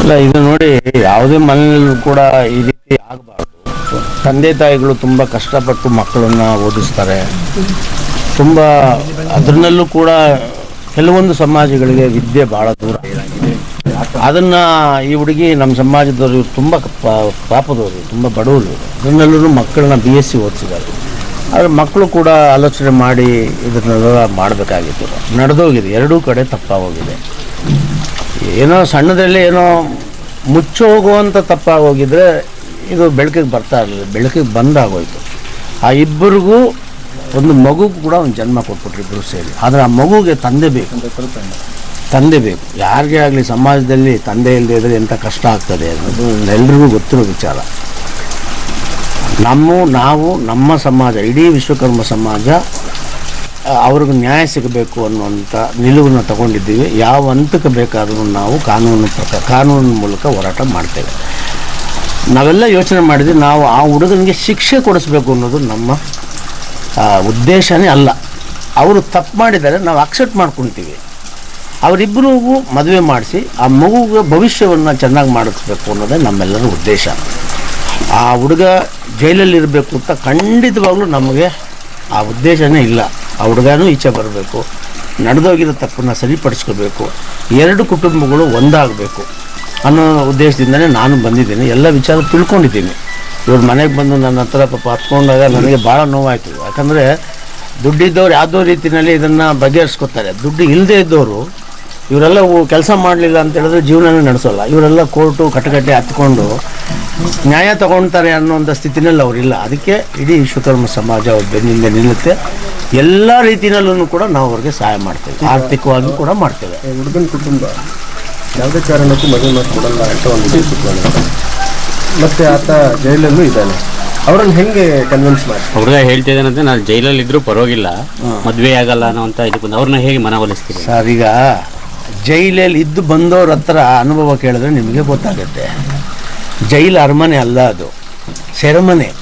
ಅಲ್ಲ, ಇದು ನೋಡಿ, ಯಾವುದೇ ಮನೆಯಲ್ಲೂ ಕೂಡ ಈ ರೀತಿ ಆಗಬಾರ್ದು. ತಂದೆ ತಾಯಿಗಳು ತುಂಬ ಕಷ್ಟಪಟ್ಟು ಮಕ್ಕಳನ್ನು ಓದಿಸ್ತಾರೆ. ತುಂಬ ಅದರಲ್ಲೂ ಕೂಡ ಕೆಲವೊಂದು ಸಮಾಜಗಳಿಗೆ ವಿದ್ಯೆ ಭಾಳ ದೂರ. ಅದನ್ನ ಈ ಹುಡುಗಿ ನಮ್ಮ ಸಮಾಜದವರು ತುಂಬ ಪಾಪದವರು, ತುಂಬ ಬಡವರು. ಅದನ್ನೆಲ್ಲರೂ ಮಕ್ಕಳನ್ನ ಬಿ ಎಸ್ ಸಿ ಓದಿಸಿದ್ದಾರೆ. ಆದರೆ ಮಕ್ಕಳು ಕೂಡ ಆಲೋಚನೆ ಮಾಡಿ ಇದನ್ನೆಲ್ಲ ಮಾಡಬೇಕಾಗಿತ್ತು. ನಡೆದೋಗಿದೆ. ಎರಡೂ ಕಡೆ ತಪ್ಪಾಗೋಗಿದೆ. ಏನೋ ಸಣ್ಣದ್ರಲ್ಲಿ ಏನೋ ಮುಚ್ಚೋಗುವಂಥ ತಪ್ಪಾಗೋಗಿದ್ರೆ ಇದು ಬೆಳಕಿಗೆ ಬರ್ತಾ ಇರಲಿಲ್ಲ, ಬೆಳಕಿಗೆ ಬಂದಾಗೋಯ್ತು. ಆ ಇಬ್ಬರಿಗೂ ಒಂದು ಮಗು ಕೂಡ ಒಂದು ಜನ್ಮ ಕೊಟ್ಬಿಟ್ರು ಇಬ್ಬರು ಸೇರಿ. ಆದರೆ ಆ ಮಗುಗೆ ತಂದೆ ಬೇಕು. ತಂದೆ ಬೇಕು. ಯಾರಿಗೆ ಆಗಲಿ ಸಮಾಜದಲ್ಲಿ ತಂದೆ ಇಲ್ಲದೆ ಇದ್ದರೆ ಎಂಥ ಕಷ್ಟ ಆಗ್ತದೆ ಅನ್ನೋದು ಎಲ್ರಿಗೂ ಗೊತ್ತಿರೋ ವಿಚಾರ. ನಮ್ಮ, ನಾವು, ನಮ್ಮ ಸಮಾಜ, ಇಡೀ ವಿಶ್ವಕರ್ಮ ಸಮಾಜ ಅವ್ರಿಗೆ ನ್ಯಾಯ ಸಿಗಬೇಕು ಅನ್ನುವಂಥ ನಿಲುವನ್ನು ತಗೊಂಡಿದ್ದೀವಿ. ಯಾವ ಹಂತಕ್ಕೆ ಬೇಕಾದರೂ ನಾವು ಕಾನೂನು ಪ್ರಕಾರ ಕಾನೂನಿನ ಮೂಲಕ ಹೋರಾಟ ಮಾಡ್ತೇವೆ. ನಾವೆಲ್ಲ ಯೋಚನೆ ಮಾಡಿದ್ವಿ, ನಾವು ಆ ಹುಡುಗನಿಗೆ ಶಿಕ್ಷೆ ಕೊಡಿಸ್ಬೇಕು ಅನ್ನೋದು ನಮ್ಮ ಉದ್ದೇಶನೇ ಅಲ್ಲ. ಅವರು ತಪ್ಪು ಮಾಡಿದರೆ ನಾವು ಅಕ್ಸೆಪ್ಟ್ ಮಾಡ್ಕೊತೀವಿ. ಅವರಿಬ್ಬರಿಗೂ ಮದುವೆ ಮಾಡಿಸಿ, ಆ ಮಗುಗೆ ಭವಿಷ್ಯವನ್ನು ಚೆನ್ನಾಗಿ ಮಾಡಿಸ್ಬೇಕು ಅನ್ನೋದೇ ನಮ್ಮೆಲ್ಲರ ಉದ್ದೇಶ. ಆ ಹುಡುಗ ಜೈಲಲ್ಲಿರಬೇಕು ಅಂತ ಖಂಡಿತವಾಗಲೂ ನಮಗೆ ಆ ಉದ್ದೇಶನೇ ಇಲ್ಲ. ಆ ಹುಡುಗನೂ ಈಚೆ ಬರಬೇಕು. ನಡೆದೋಗಿರೋ ತಪ್ಪನ್ನು ಸರಿಪಡಿಸ್ಕೋಬೇಕು. ಎರಡು ಕುಟುಂಬಗಳು ಒಂದಾಗಬೇಕು ಅನ್ನೋ ಉದ್ದೇಶದಿಂದನೇ ನಾನು ಬಂದಿದ್ದೀನಿ. ಎಲ್ಲ ವಿಚಾರ ತಿಳ್ಕೊಂಡಿದ್ದೀನಿ. ಇವ್ರ ಮನೆಗೆ ಬಂದು ನನ್ನ ಹತ್ರ ಪಾಪ ಹತ್ಕೊಂಡಾಗ ನನಗೆ ಭಾಳ ನೋವಾಯಿತು. ಯಾಕಂದರೆ ದುಡ್ಡಿದ್ದವ್ರು ಯಾವುದೋ ರೀತಿಯಲ್ಲಿ ಇದನ್ನು ಬಗೆಹರಿಸ್ಕೊತಾರೆ. ದುಡ್ಡು ಇಲ್ಲದೇ ಇದ್ದವರು ಇವರೆಲ್ಲ ಕೆಲಸ ಮಾಡಲಿಲ್ಲ ಅಂತ ಹೇಳಿದ್ರೆ ಜೀವನನೇ ನಡೆಸೋಲ್ಲ. ಇವರೆಲ್ಲ ಕೋರ್ಟು ಕಟ್ಟಕಟ್ಟೆ ಹತ್ಕೊಂಡು ನ್ಯಾಯ ತಗೊಳ್ತಾರೆ ಅನ್ನೋಂಥ ಸ್ಥಿತಿನಲ್ಲಿ ಅವರಿಲ್ಲ ಅದಕ್ಕೆ ಇಡೀ ವಿಶ್ವಕರ್ಮ ಸಮಾಜ ಅವ್ರ ಬೆನ್ನಿಂದ ನಿಲ್ಲುತ್ತೆ. ಎಲ್ಲ ರೀತಿಯಲ್ಲೂ ಕೂಡ ನಾವು ಅವ್ರಿಗೆ ಸಹಾಯ ಮಾಡ್ತೇವೆ. ಆರ್ಥಿಕವಾಗಿ ಕೂಡ ಮಾಡ್ತೇವೆ. ಹುಡುಗನ ಕುಟುಂಬ ಯಾವುದೇ ಕಾರಣಕ್ಕೂ ಮದುವೆ ಮಾಡಿಕೊಡಲ್ಲ ಅಂತ ಒಂದು. ಮತ್ತೆ ಆತ ಜೈಲಲ್ಲೂ ಇದ್ದಾನೆ. ಅವರನ್ನು ಹೆಂಗೆ ಕನ್ವಿನ್ಸ್ ಮಾಡಿ ಹುಡುಗ ಹೇಳ್ತಿದ್ದಾನಂತೆ ನಾನು ಜೈಲಲ್ಲಿ ಇದ್ರೂ ಪರವಾಗಿಲ್ಲ. ಮದುವೆ ಆಗಲ್ಲ ಅನ್ನೋ ಅಂತ ಇದಕ್ಕೆ ಬಂದು ಅವ್ರನ್ನ ಹೇಗೆ ಮನವೊಲಿಸ್ತೀವಿ ಸರ್ ಈಗ ಜೈಲಲ್ಲಿ ಇದ್ದು ಬಂದವ್ರ ಹತ್ರ ಅನುಭವ ಕೇಳಿದ್ರೆ ನಿಮಗೆ ಗೊತ್ತಾಗುತ್ತೆ. ಜೈಲು ಅರಮನೆ ಅಲ್ಲ ಅದು. ಸೆರೆಮನೆ.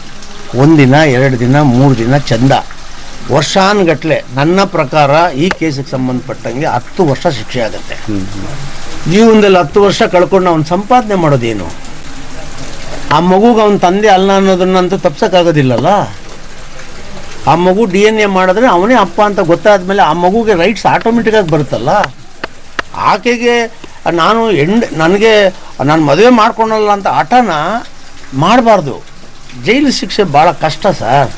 ಒಂದಿನ ಎರಡು ದಿನ, ಮೂರು ದಿನ ಚಂದ. ವರ್ಷಾನುಗಟ್ಲೆ ನನ್ನ ಪ್ರಕಾರ ಈ ಕೇಸಿಗೆ ಸಂಬಂಧಪಟ್ಟಂಗೆ ಹತ್ತು ವರ್ಷ ಶಿಕ್ಷೆ ಆಗುತ್ತೆ. ಜೀವನದಲ್ಲಿ ಹತ್ತು ವರ್ಷ ಕಳ್ಕೊಂಡು ಅವ್ನು ಸಂಪಾದನೆ ಮಾಡೋದೇನು? ಆ ಮಗುಗೆ ಅವನ ತಂದೆ ಅಲ್ಲ ಅನ್ನೋದನ್ನಂತೂ ತಪ್ಸೋಕ್ಕಾಗೋದಿಲ್ಲಲ್ಲ? ಆ ಮಗು ಡಿ ಎನ್ ಎ ಮಾಡಿದ್ರೆ ಅವನೇ ಅಪ್ಪ ಅಂತ ಗೊತ್ತಾದ ಮೇಲೆ ಆ ಮಗುಗೆ ರೈಟ್ಸ್ ಆಟೋಮೆಟಿಕ್ಕಾಗಿ ಬರುತ್ತಲ್ಲ? ಆಕೆಗೆ ನಾನು ಎಂಡ್ ನನಗೆ ನಾನು ಮದುವೆ ಮಾಡ್ಕೊಳಲ್ಲ ಅಂತ ಹಠನ ಮಾಡಬಾರ್ದು. ಜೈಲು ಶಿಕ್ಷೆ ಭಾಳ ಕಷ್ಟ ಸರ್.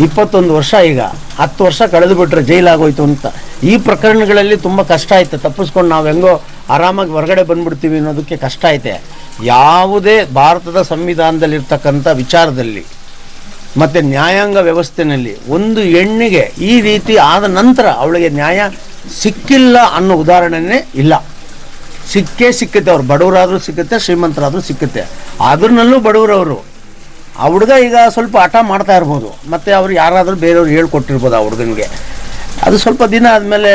ಇಪ್ಪತ್ತೊಂದು ವರ್ಷ ಈಗ. ಹತ್ತು ವರ್ಷ ಕಳೆದು ಬಿಟ್ರೆ ಜೈಲಾಗೋಯ್ತು ಅಂತ. ಈ ಪ್ರಕರಣಗಳಲ್ಲಿ ತುಂಬ ಕಷ್ಟ ಐತೆ ತಪ್ಪಿಸ್ಕೊಂಡು ನಾವು ಹೆಂಗೋ ಆರಾಮಾಗಿ ಹೊರಗಡೆ ಬಂದ್ಬಿಡ್ತೀವಿ ಅನ್ನೋದಕ್ಕೆ ಕಷ್ಟ ಐತೆ. ಯಾವುದೇ ಭಾರತದ ಸಂವಿಧಾನದಲ್ಲಿರ್ತಕ್ಕಂಥ ವಿಚಾರದಲ್ಲಿ ಮತ್ತು ನ್ಯಾಯಾಂಗ ವ್ಯವಸ್ಥೆಯಲ್ಲಿ ಒಂದು ಹೆಣ್ಣಿಗೆ ಈ ರೀತಿ ಆದ ನಂತರ ಅವಳಿಗೆ ನ್ಯಾಯ ಸಿಕ್ಕಿಲ್ಲ ಅನ್ನೋ ಉದಾಹರಣೆನೇ ಇಲ್ಲ. ಸಿಕ್ಕೇ ಸಿಕ್ಕುತ್ತೆ ಅವ್ರು ಬಡವರಾದರೂ ಸಿಕ್ಕುತ್ತೆ ಶ್ರೀಮಂತರಾದರೂ ಸಿಕ್ಕುತ್ತೆ. ಅದ್ರನಲ್ಲೂ ಬಡವರವರು. ಆ ಹುಡುಗ ಈಗ ಸ್ವಲ್ಪ ಹಠ ಮಾಡ್ತಾ ಇರ್ಬೋದು. ಮತ್ತು ಅವ್ರು ಯಾರಾದರೂ ಬೇರೆಯವ್ರು ಹೇಳ್ಕೊಟ್ಟಿರ್ಬೋದು ಆ ಹುಡುಗನಿಗೆ. ಅದು ಸ್ವಲ್ಪ ದಿನ ಆದಮೇಲೆ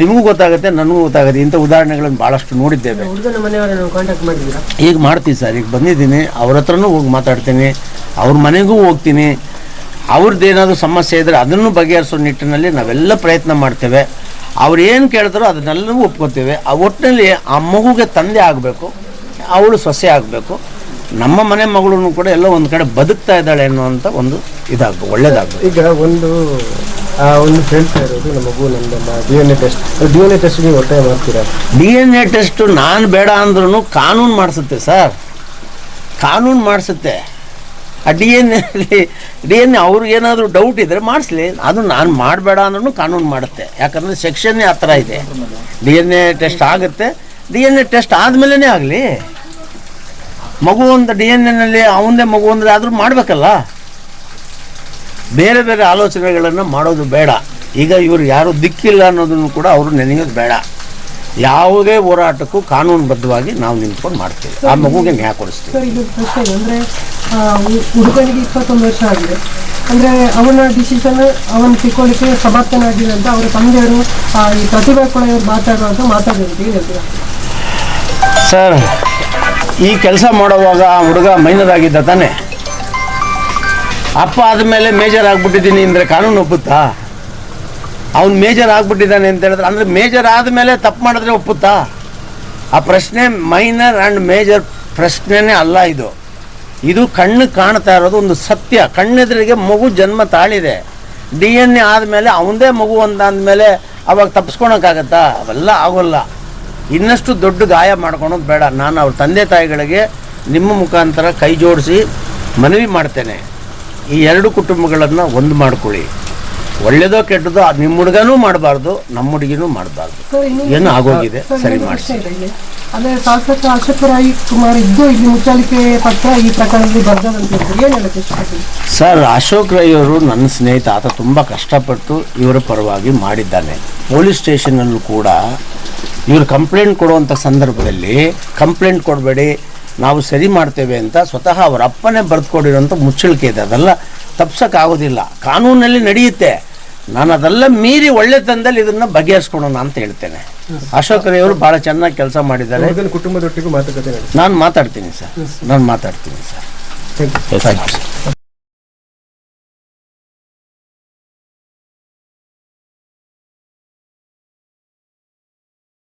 ನಿಮಗೂ ಗೊತ್ತಾಗುತ್ತೆ ನನಗೂ ಗೊತ್ತಾಗುತ್ತೆ. ಇಂಥ ಉದಾಹರಣೆಗಳನ್ನು ಭಾಳಷ್ಟು ನೋಡಿದ್ದೇವೆ. ಈಗ ಮಾಡ್ತೀವಿ ಸರ್. ಈಗ ಬಂದಿದ್ದೀನಿ. ಅವ್ರ ಹತ್ರನೂ ಹೋಗಿ ಮಾತಾಡ್ತೀನಿ. ಅವ್ರ ಮನೆಗೂ ಹೋಗ್ತೀನಿ. ಅವ್ರದ್ದು ಏನಾದರೂ ಸಮಸ್ಯೆ ಇದ್ದರೆ ಅದನ್ನು ಬಗೆಹರಿಸೋ ನಿಟ್ಟಿನಲ್ಲಿ ನಾವೆಲ್ಲ ಪ್ರಯತ್ನ ಮಾಡ್ತೇವೆ. ಅವ್ರು ಏನು ಕೇಳ್ತಾರೋ ಅದನ್ನೆಲ್ಲವೂ ಒಪ್ಕೋತೇವೆ. ಆ ಒಟ್ಟಿನಲ್ಲಿ ಆ ಮಗುಗೆ ತಂದೆ ಆಗಬೇಕು ಅವಳು ಸೊಸೆ ಆಗಬೇಕು ನಮ್ಮ ಮನೆ ಮಗಳನ್ನು ಕೂಡ ಎಲ್ಲ ಒಂದು ಕಡೆ ಬದುಕ್ತಾ ಇದ್ದಾಳೆ ಅನ್ನುವಂಥ ಒಂದು ಇದಾಗಬೇಕು ಒಳ್ಳೇದಾಗಬೇಕು. ಈಗ ಒಂದು ಒಂದು ಹೇಳ್ತಾ ಇರೋದು ನಮ್ಮ ಮಗು ನಮ್ಮ D N A test. D N A test ನೀವು ಒತ್ತಾಯ ಮಾಡ್ತೀರಾ? ಡಿ ಎನ್ ಎ ಟೆಸ್ಟು ನಾನು ಬೇಡ ಅಂದ್ರೂ ಕಾನೂನು ಮಾಡಿಸುತ್ತೆ ಸರ್. ಕಾನೂನು ಮಾಡಿಸುತ್ತೆ. ಆ ಡಿ ಎನ್ ಎಲ್ಲಿ ಡಿ ಎನ್ ಎ ಅವ್ರಿಗೇನಾದರೂ ಡೌಟ್ ಇದ್ದರೆ ಮಾಡಿಸ್ಲಿ. ಅದು ನಾನು ಮಾಡಬೇಡ ಅಂದ್ರೂ ಕಾನೂನು ಮಾಡುತ್ತೆ. ಯಾಕಂದರೆ ಸೆಕ್ಷನ್ನೇ ಆ ಥರ ಇದೆ. ಡಿ ಎನ್ ಎ ಟೆಸ್ಟ್ ಆಗುತ್ತೆ. ಡಿ ಎನ್ ಎ ಟೆಸ್ಟ್ ಆದಮೇಲೆ ಆಗಲಿ. ಮಗು ಒಂದು ಡಿ ಎನ್ ಎನಲ್ಲಿ ಅವನದೇ ಮಗು ಅಂದರೆ ಆದರೂ ಮಾಡಬೇಕಲ್ಲ. ಬೇರೆ ಬೇರೆ ಆಲೋಚನೆಗಳನ್ನು ಮಾಡೋದು ಬೇಡ. ಈಗ ಇವರು ಯಾರು ದಿಕ್ಕಿಲ್ಲ ಅನ್ನೋದನ್ನು ಕೂಡ ಅವರು ನೆನೆಯೋದು ಬೇಡ. ಯಾವುದೇ ಹೋರಾಟಕ್ಕೂ ಕಾನೂನುಬದ್ಧವಾಗಿ ನಾವು ನಿಂತ್ಕೊಂಡು ಮಾಡ್ತೀವಿ. ಆ ಮಗುಗೆ ನ್ಯಾಯ ಕೊಡಿಸ್ತೀವಿ. ಹುಡುಗನಿಗೆ ಇಪ್ಪತ್ತೊಂದು ವರ್ಷ ಆಗಿದೆ. ಅಂದರೆ ಅವನ ಡಿಸಿಷನ್ ಅವನು ತಿಳ್ಕೊಳ್ಳಿಕ್ಕೆ ಸಮರ್ಥನಾಗಿದೆ ಅಂತ ಅವರ ತಂದೆಯವರು ಈ ಪ್ರತಿಭಾ ಕೊಳೆಯವರು ಮಾತಾಡುವಂತ ಮಾತಾಡಿದ್ರು ಏನು ಹೇಳ್ತೀರಾ? ಸರ್, ಈ ಕೆಲಸ ಮಾಡುವಾಗ ಆ ಹುಡುಗ ಮೈನರ್ ಆಗಿದ್ದ ತಾನೆ? ಅಪ್ಪ ಆದಮೇಲೆ ಮೇಜರ್ ಆಗಿಬಿಟ್ಟಿದ್ದೀನಿ ಅಂದರೆ ಕಾನೂನು ಒಪ್ಪುತ್ತಾ? ಅವ್ನು ಮೇಜರ್ ಆಗಿಬಿಟ್ಟಿದ್ದಾನೆ ಅಂತ ಹೇಳಿದ್ರೆ, ಅಂದರೆ ಮೇಜರ್ ಆದಮೇಲೆ ತಪ್ಪು ಮಾಡಿದ್ರೆ ಒಪ್ಪುತ್ತಾ? ಆ ಪ್ರಶ್ನೆ ಮೈನರ್ ಆ್ಯಂಡ್ ಮೇಜರ್ ಪ್ರಶ್ನೆನೇ ಅಲ್ಲ ಇದು. ಇದು ಕಣ್ಣು ಕಾಣ್ತಾ ಇರೋದು ಒಂದು ಸತ್ಯ. ಕಣ್ಣೆದುರಿಗೆ ಮಗು ಜನ್ಮ ತಾಳಿದೆ. ಡಿ ಎನ್ ಎ ಆದಮೇಲೆ ಅವಂದೇ ಮಗು ಅಂತ ಅಂದಮೇಲೆ ಅವಾಗ ತಪ್ಪಿಸ್ಕೊಳಕ್ಕಾಗತ್ತಾ ಅವೆಲ್ಲ ಆಗೋಲ್ಲ. ಇನ್ನಷ್ಟು ದೊಡ್ಡ ಗಾಯ ಮಾಡ್ಕೊಳೋದು ಬೇಡ. ನಾನು ಅವ್ರ ತಂದೆ ತಾಯಿಗಳಿಗೆ ನಿಮ್ಮ ಮುಖಾಂತರ ಕೈ ಜೋಡಿಸಿ ಮನವಿ ಮಾಡ್ತೇನೆ. ಈ ಎರಡು ಕುಟುಂಬಗಳನ್ನು ಒಂದು ಮಾಡ್ಕೊಳ್ಳಿ. ಒಳ್ಳೇದೋ ಕೆಟ್ಟದೋ ಅದು ನಿಮ್ಮ ಹುಡುಗನೂ ಮಾಡಬಾರ್ದು ನಮ್ಮ ಹುಡುಗಿನೂ ಮಾಡಬಾರ್ದು. ಏನು ಆಗೋಗಿದೆ? ಸರಿ ಮಾಡಿ ಮಾಡಿಸಿ. ಅಂದ್ರೆ ಶಾಸಕ ಅಶೋಕರಾಯಿ ರಾಯ್ ಕುಮಾರ್ ಇದ್ದು ಇಲ್ಲಿ ಮುಚ್ಚಾಲಿಕೆ ಪತ್ರ ಈ ಪ್ರಕರಣದಲ್ಲಿ ಸರ್ ಅಶೋಕ್ ರೈ ಅವರು ನನ್ನ ಸ್ನೇಹಿತ ಆತ ತುಂಬ ಕಷ್ಟಪಟ್ಟು ಇವರ ಪರವಾಗಿ ಮಾಡಿದ್ದಾನೆ. ಪೊಲೀಸ್ ಸ್ಟೇಷನಲ್ಲೂ ಕೂಡ ಇವರು ಕಂಪ್ಲೇಂಟ್ ಕೊಡುವಂಥ ಸಂದರ್ಭದಲ್ಲಿ ಕಂಪ್ಲೇಂಟ್ ಕೊಡಬೇಡಿ ನಾವು ಸರಿ ಮಾಡ್ತೇವೆ ಅಂತ ಸ್ವತಃ ಅವರ ಅಪ್ಪನೇ ಬರೆದುಕೊಡಿರೋಂಥ ಮುಚ್ಚಳಿಕೆ ಇದೆ. ಅದೆಲ್ಲ ತಪ್ಸೋಕ್ಕಾಗೋದಿಲ್ಲ. ಕಾನೂನಲ್ಲಿ ನಡೆಯುತ್ತೆ. ನಾನು ಅದೆಲ್ಲ ಮೀರಿ ಒಳ್ಳೆತನದಲ್ಲಿ ಇದನ್ನ ಬಗೆಹರಿಸ್ಕೊಳೋಣ ಅಂತ ಹೇಳ್ತೇನೆ. ಅಶೋಕ್ ರೈ ಅವರು ಭಾಳ ಚೆನ್ನಾಗಿ ಕೆಲಸ ಮಾಡಿದ್ದಾರೆ. ಕುಟುಂಬದೊಟ್ಟಿಗೂ ಮಾತುಕತೆ ನಾನು ಮಾತಾಡ್ತೀನಿ ಸರ್. ನಾನು ಮಾತಾಡ್ತೀನಿ sir. Thank you thank you